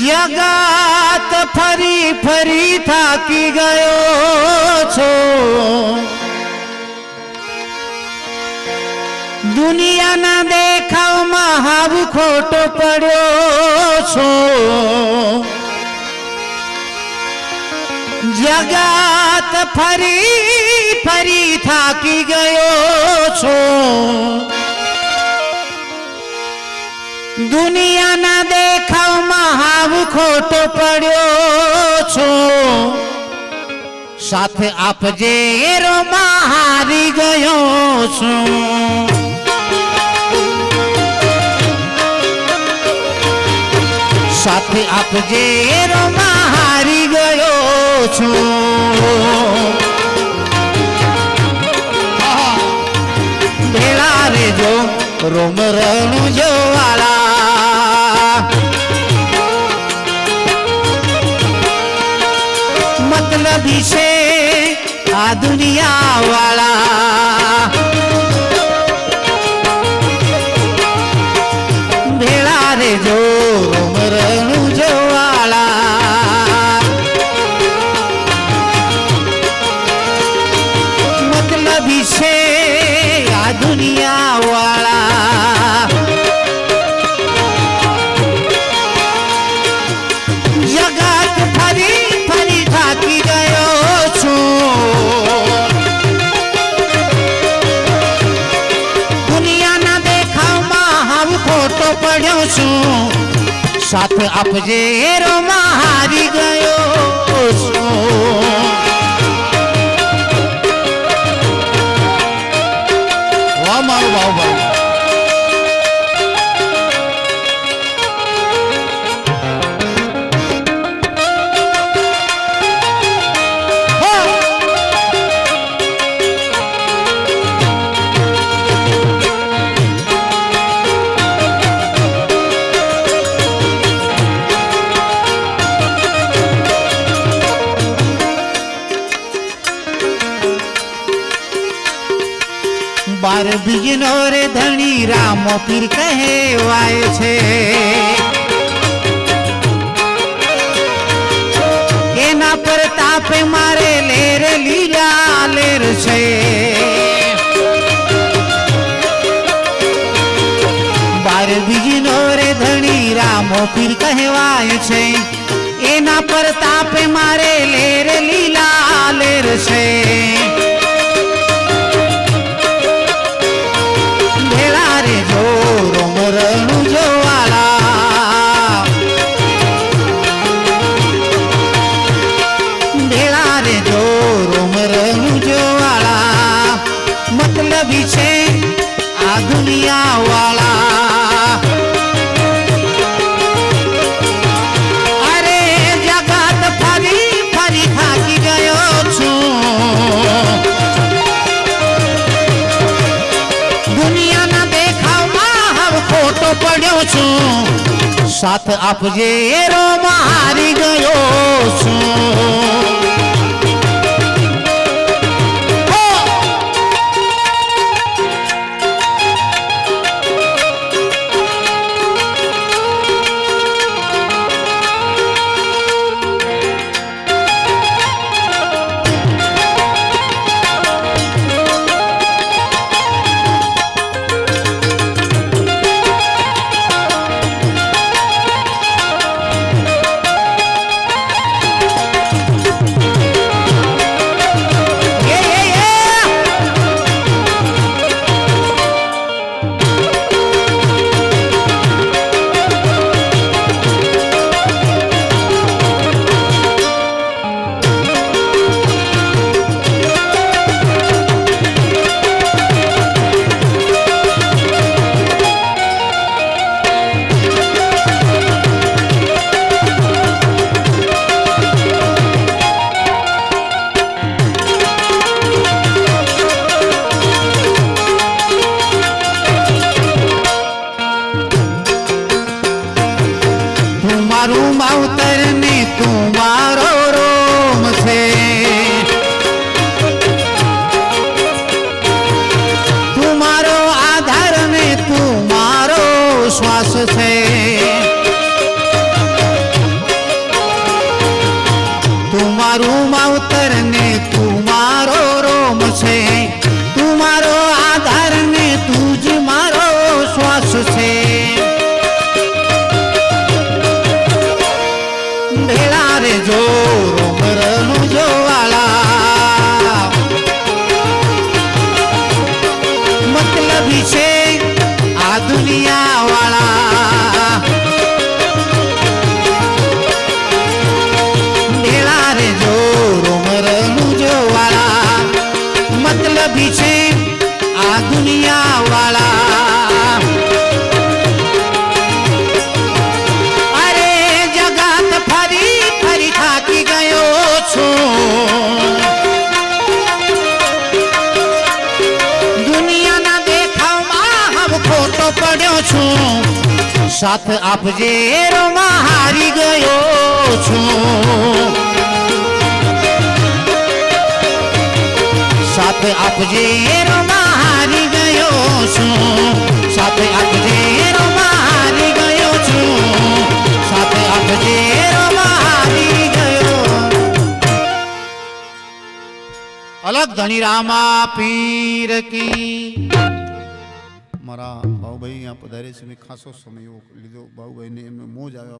જગત ફરી ફરી થાકી ગયો છો. દુનિયાના દેખાવમાં હાવ ખોટો પડ્યો છો. જગત ફરી ફરી થાકી ગયો છો. દુનિયાના દેખાવમાં સાથે આપજે હારી ગયો છું. સાથે આપજે હારી ગયો છું. ભેળા રેજો, રોમ રણું જોવાળા. મતલબી છે આ દુનિયા વાળા ભેળા રે જો રણું જોવાળા. મતલબી છે દુનિયા સાથ આપજે એરોમાં હારી ગયો વાહ મારું બાહુબલી બાર બીજનો રે ધણી રામો પીર કહેવાય છે. એના પર તાપે મારે લેર લીલા લેર છે. બાર બીજનો રે ધણી રામો પીર કહેવાય છે. એના પર તાપે મારે લેર લીલા લેર છે. સાથ આપજે રો મારી ગયો છું વિશ્વાસ છે. તું મારું માવતર ને તું મારો રોમ છે. તું મારો આધાર ને તું જ મારો શ્વાસ છે. ઢેલા રે જો સાથ આપજે રોમાં હારી ગયો છું સાથ આપજે રોમાં હારી ગયો છું સાથ આપજે રોમાં હારી ગયો છું સાથ આપજે રોમાં હારી ગયો અલગ ધણીરામા પીર કી મારા ભાવભાઈ અહીંયા પધારે છે. મેં ખાસો સમય લીધો. બાહુભાઈને એમને મોજ આવ્યો.